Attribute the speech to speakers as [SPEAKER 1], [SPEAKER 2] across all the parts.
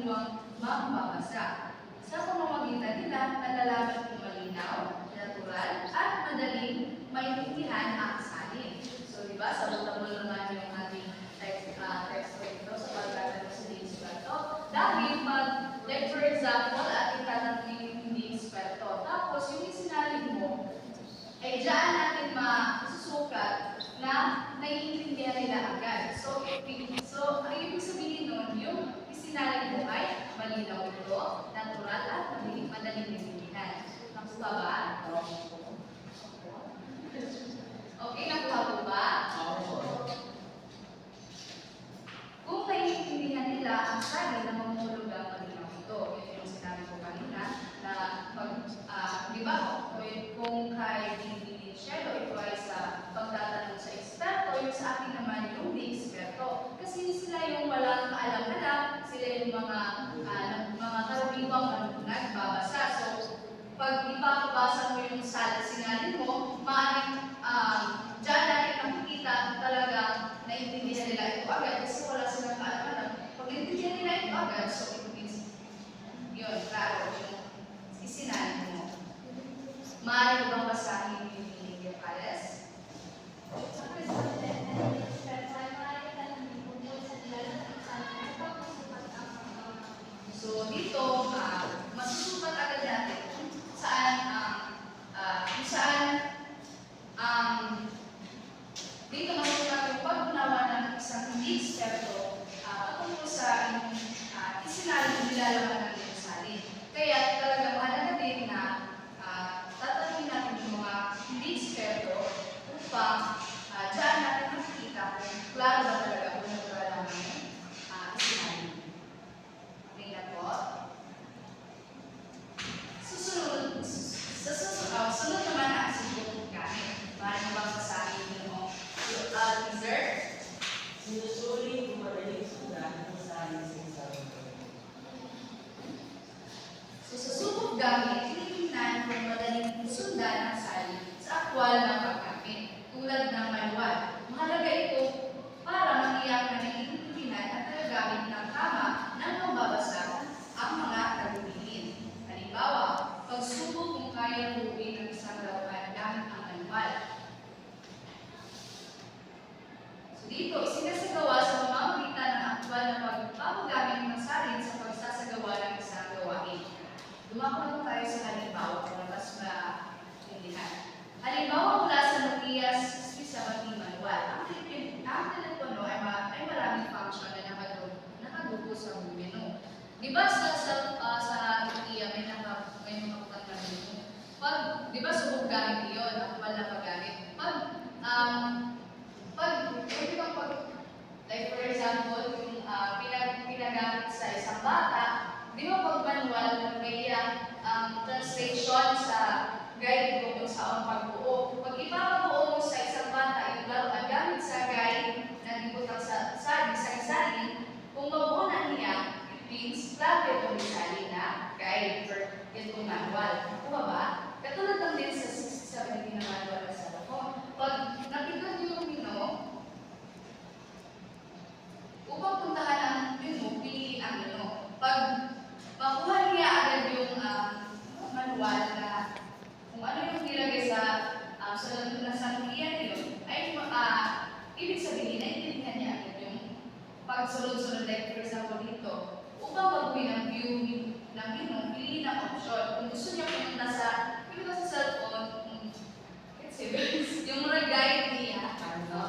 [SPEAKER 1] Panginoon mambabasa. Sa pamamagitan nila, nalalaman kung malinaw, natural, at madaling maintindihan ang asalin. So, di ba, sa butang mo yung ating text, uh, text ito sa pagkakataon sa David Dahil mag, like for example, Tá Apostolado, that. Хіба manual. Ano ba? Katulad lang din sa 67 na manual na sa ako. Pag nakita niyo yung minog, upang puntahan ang minog, piliin ang minog. Pag makuha niya agad yung uh, manual na kung ano yung nilagay sa uh, sa na sangkiya niyo, ay uh, ibig sabihin na itinignan niya agad yung pagsunod-sunod. Like for example dito, bilang option. Kung gusto niya pumunta sa, pumunta sa cellphone, hmm, yung mga guide niya, ano,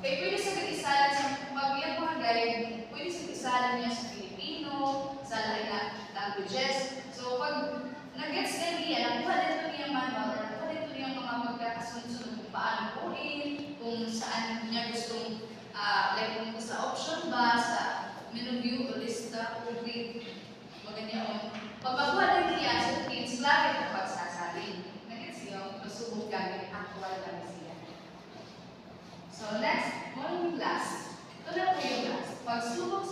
[SPEAKER 1] kaya pwede sa kag-isalan sa pag yung mga guide, pwede sa kag-isalan niya sa Filipino, sa lahat languages. So, pag nag-gets na niya, nakuha dito niya manual, nakuha dito niya mga magkakasunod-sunod kung paano kunin, kung saan niya gustong, uh, like kung sa option ba, sa menu view, lista, o grid, maganda yun. Pagbabuhan ng Kriyaso means langit ng pagsasabi. Nagets niyo? Masubog gamit actual na siya. So next, one last. Ito na po yung last. Pagsubok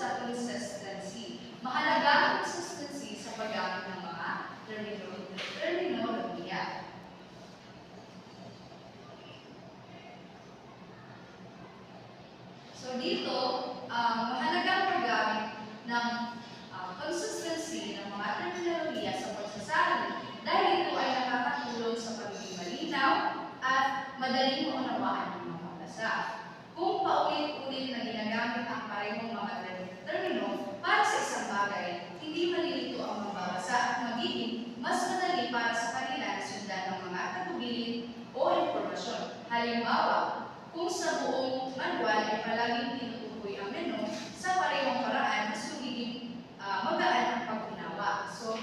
[SPEAKER 1] Halimbawa, kung sa buong anwal ay palaging tinutukoy ang menu, sa parehong paraan, mas magiging uh, magaan ang pag-unawa. So,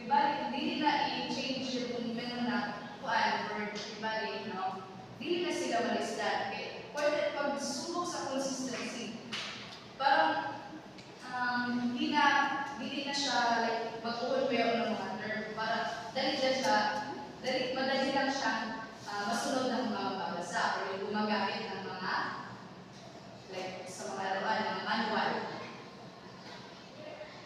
[SPEAKER 1] ibalik, hindi na i-change yung menu na kuan or ibalik, no? Hindi na sila malisda. Okay? Pwede pag-subok sa consistency. Parang, um, hindi na, hindi na siya like, mag-uun mo yung mga term. Para, dali siya, dali, madali lang siya uh, ah, masunod ng mga gumagamit ng mga like sa mga laruan ng manual.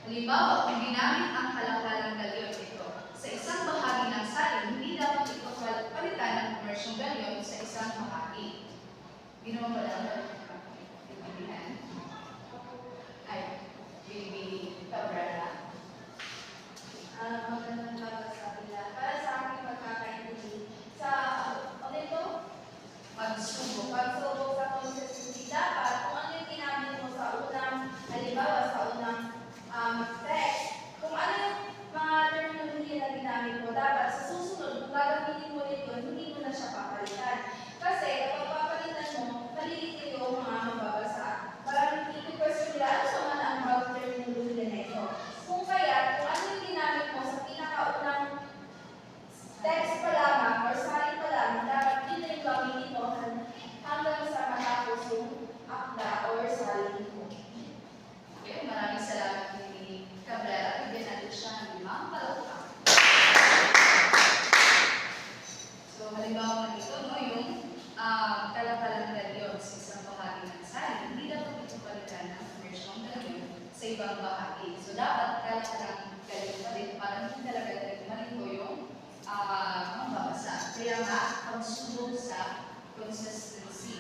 [SPEAKER 1] Halimbawa, kung ginamit ang kalakalang galyon nito sa isang bahagi ng salin, hindi dapat ito palitan ng commercial galyon sa isang bahagi. Ginawa mo lang So halimbawa nito, no, yung ah, uh, kalakalan reliyon sa isang bahagi ng sari, hindi dapat ito palitan ng version reliyon sa ibang bahagi. So dapat kalakalan reliyon pa rin para hindi talaga talaga malito yung ah, uh, mababasa. Kaya nga, pagsubok sa consistency